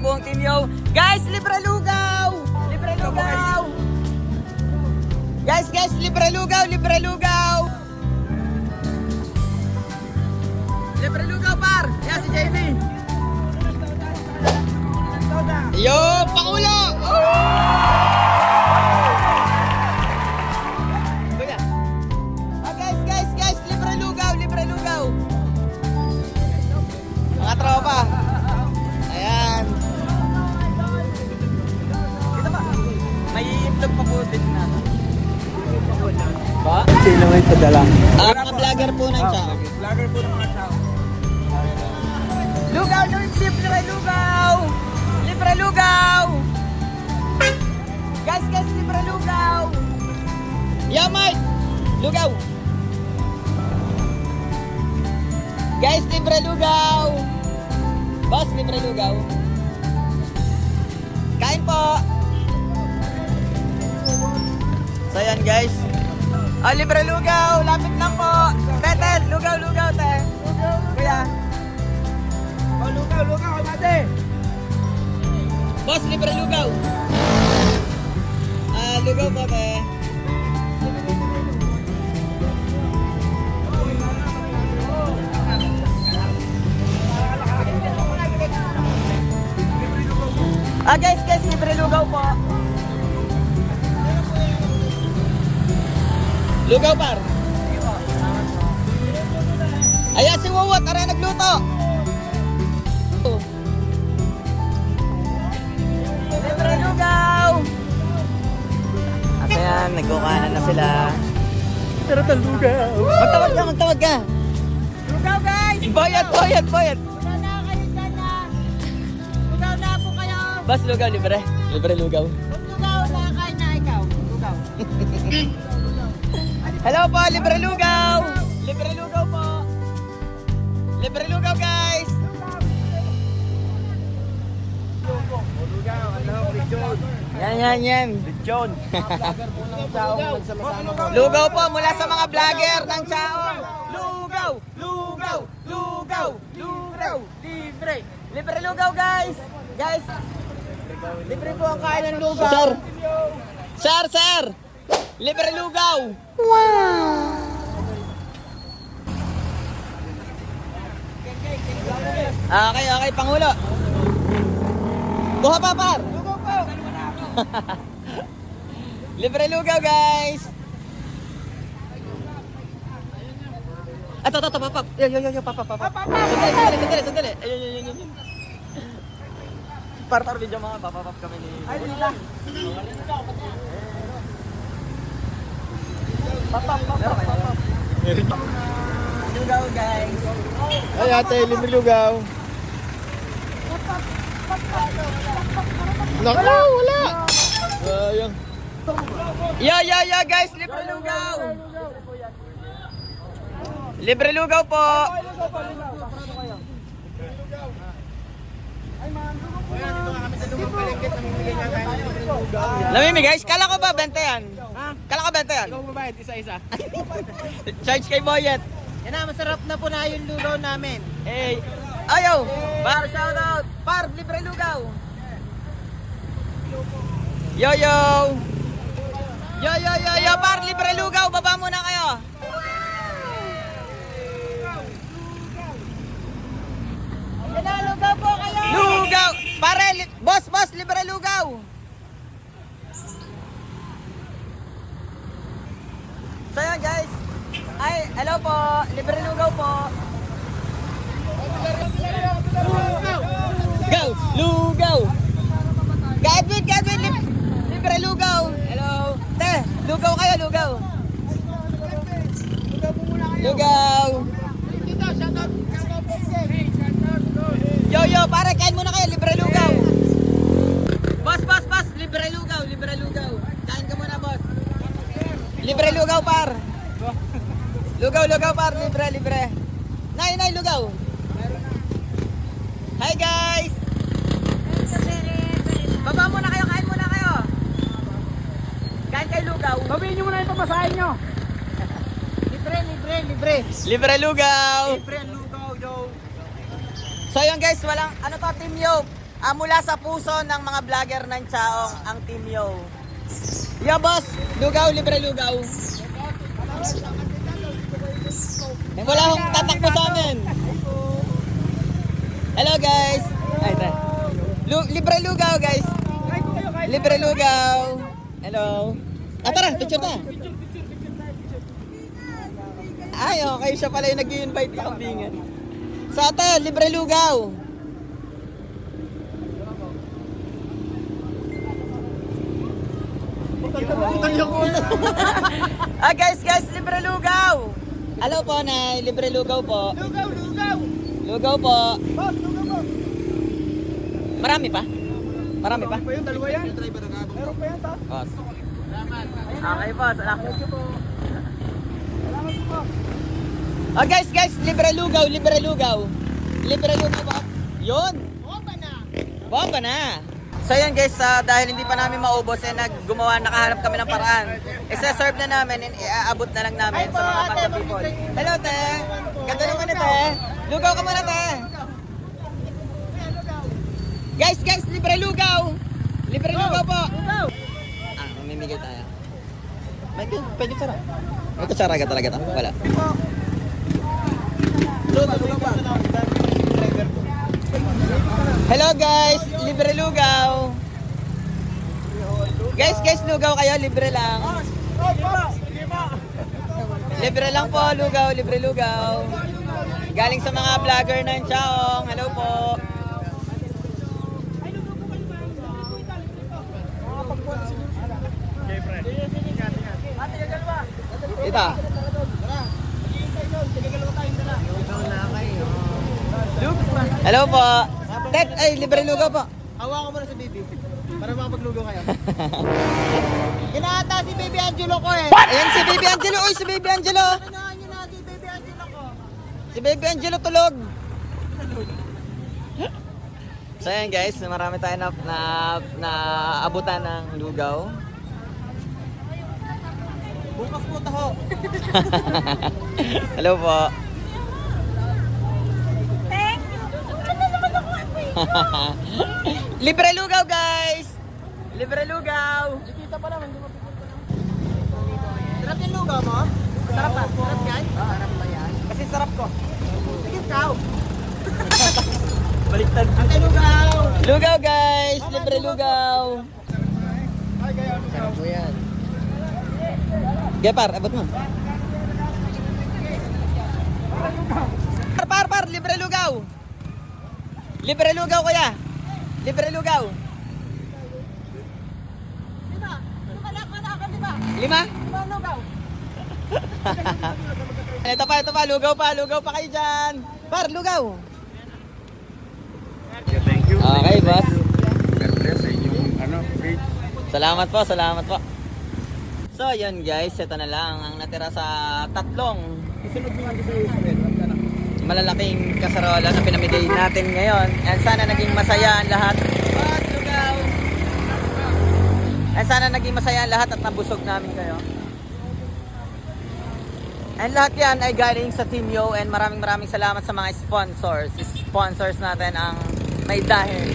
ang buong team yo. Guys, libre lugaw! Libre lugaw! Guys, guys, libre lugaw, libre lugaw! Ng Chao. Vlogger po ng mga tao. Lugaw, libre lugaw! Libre lugaw! Guys, guys, libre lugaw! Yeah, Mike! Lugaw! Guys, libre lugaw! Boss, libre lugaw! Kain po! So yan guys. Ah, libre lugaw! Lapit lang po! Betel, lugaw, lugaw, te! Kuya! Oh, lugaw, lugaw, mate! Boss, libre lugaw. Ah, lugaw po, te. Ah, guys, guys, libre lugaw po. Lugaw, par. Ayan si Wawat, tara nagluto. Libre lugaw! At ayan, nagkukanan na sila. Sarap ang lugaw! Magtawag ka, magtawag ka! Lugaw guys! Bayad, bayad, bayad! Lugaw na kayo dyan na! Lugaw na po kayo! Bas, lugaw, libre. Libre lugaw. Kung lugaw na kayo na ikaw. Lugaw. Hello po, libre lugaw! Libre lugaw po! Libre lugaw, guys! Lugaw, ano, lechon. Yan, yan, yan. Lechon. Lugaw po mula sa mga vlogger ng Chaong. Lugaw! Lugaw! Lugaw! Lugaw! Libre! Libre lugaw, guys! Guys! Libre po ang kain ng lugaw. Sir! Sir, sir! Libre lugaw! Wow! Okay, okay, Pangulo. Kuha pa, par! Lugaw po! Libre lugaw, guys! Ato, ato, ato, papap. Yo, yo, yo, yo, papap, papap. Sandali, sandali, sandali, sandali. Ayun, ayun, ayun, ayun. Par, par, video mga papapap kami ni... Ay, dito. Papap, papap, papap. Lugaw, guys. Ay, ate, libre lugaw. Naku, wala! Sayang. Yo, yo, yo, guys, libre lugaw. Libre lugaw po. Lamimi guys, kala ko ba benta yan? Ha? Kala ko benta yan? Ikaw babayad isa-isa. Charge kay Boyet. Yan na, masarap na po na yung lugaw namin. Hey, ayo, par shout out. Par libre lugaw. Yo yo. Yo yo yo yo, par libre lugaw. Baba muna kayo. Yan na, lugaw po kayo! Lugaw! Pare, boss, boss, libre lugaw! So yun guys, ay, hello po, libre lugaw po. Go! Lugaw! Gadwin, Gadwin, lib- libre lugaw! Hello! Te, lugaw kayo, lugaw! Lugaw! Yo, yo, pare, kain muna kayo, libre lugaw. Boss, boss, boss, libre lugaw, libre lugaw. Kain ka muna, boss. Libre lugaw, par. Lugaw, lugaw, par, libre, libre. Nay, nay, lugaw. Hi, guys. Baba muna kayo, kain muna kayo. Kain kayo lugaw. Sabihin nyo muna yung pamasahin nyo! libre, libre, libre! Libre lugaw. Libre lugaw, yo! So yun guys, walang ano to, Team Yo. ah, mula sa puso ng mga vlogger ng Chaong, ang Team Yo. Yo, boss! Lugaw, libre lugaw. Eh, wala akong tatakbo sa amin. Hello, guys! Ay, ito. Lu- libre lugaw, guys. Libre lugaw. Hello. Ah, tara, picture na. Ay, okay. Siya pala yung nag-invite ka kambingan. Sa ate, libre lugaw. ah, guys, guys, libre lugaw. Hello po, Nay. Libre lugaw po. Lugaw, lugaw! Lugaw po. Boss, lugaw mo! Marami pa? Marami pa? Pa yun, dalawa yan. Meron pa yan, ta? Boss. Okay po, salamat. Salamat po. Oh guys, guys, libre lugaw, libre lugaw. Libre lugaw po. Yun. Opa na! Bomba na. So yan guys, ah, dahil hindi pa namin maubos, eh, naggumawa, nakahanap kami ng paraan. Isa-serve na namin and iaabot na lang namin sa mga bata people. Hello, te. Ganda naman na, te. Lugaw ka muna, te. Guys, guys, libre lugaw. Libre lugaw po. Lugaw! Ah, mamimigay tayo. May, may kutsara. May kutsara ka talaga to? Wala. Lugaw, lugaw pa. Hello guys, libre lugaw. Guys, guys, lugaw kayo, libre lang. Libre lang po, lugaw, libre lugaw. Galing sa mga vlogger ng Chaong. Hello po. Ito. Hello po. Tek, ay, libre lugaw po. Hawa ko muna si Baby. Para makapaglugaw kayo. Kinata si Baby Angelo ko eh. Ayan si Baby Angelo. Uy, si Baby Angelo. Kinahan niyo na si Baby Angelo ko. Si Baby Angelo tulog. So ayan guys, marami tayo na, na, na abutan ng lugaw. Bukas po taho. Hello po. Libre lugaw guys! Libre lugaw! Kita pa naman, hindi mo Sarap yung lugaw mo? Sarap pa? Sarap yan? Oo, sarap pa yan. Kasi sarap ko. Sige, kao. Baliktad. Ate lugaw! Lugaw guys! Libre lugaw! Sarap po yan. Gepar, abot mo. Par, par, par! Libre lugaw! Libre lugaw kuya! Libre lugaw! Lima! Lumalak ka na di ba? Lima? Lima lugaw! Ito pa, ito pa, lugaw pa, lugaw pa kayo dyan. Par, lugaw. Thank you. Okay, boss. God bless sa inyong ano, page. Salamat po, salamat po. So, yun guys, ito na lang ang natira sa tatlong Isunod mo nga dito sa Israel. Wag ka na. Malalaking kasarola na pinamigay natin ngayon. And sana naging masaya ang lahat. And sana naging masaya ang lahat at nabusog namin kayo. And lahat yan ay galing sa Team Yo and maraming maraming salamat sa mga sponsors. Sponsors natin ang may dahil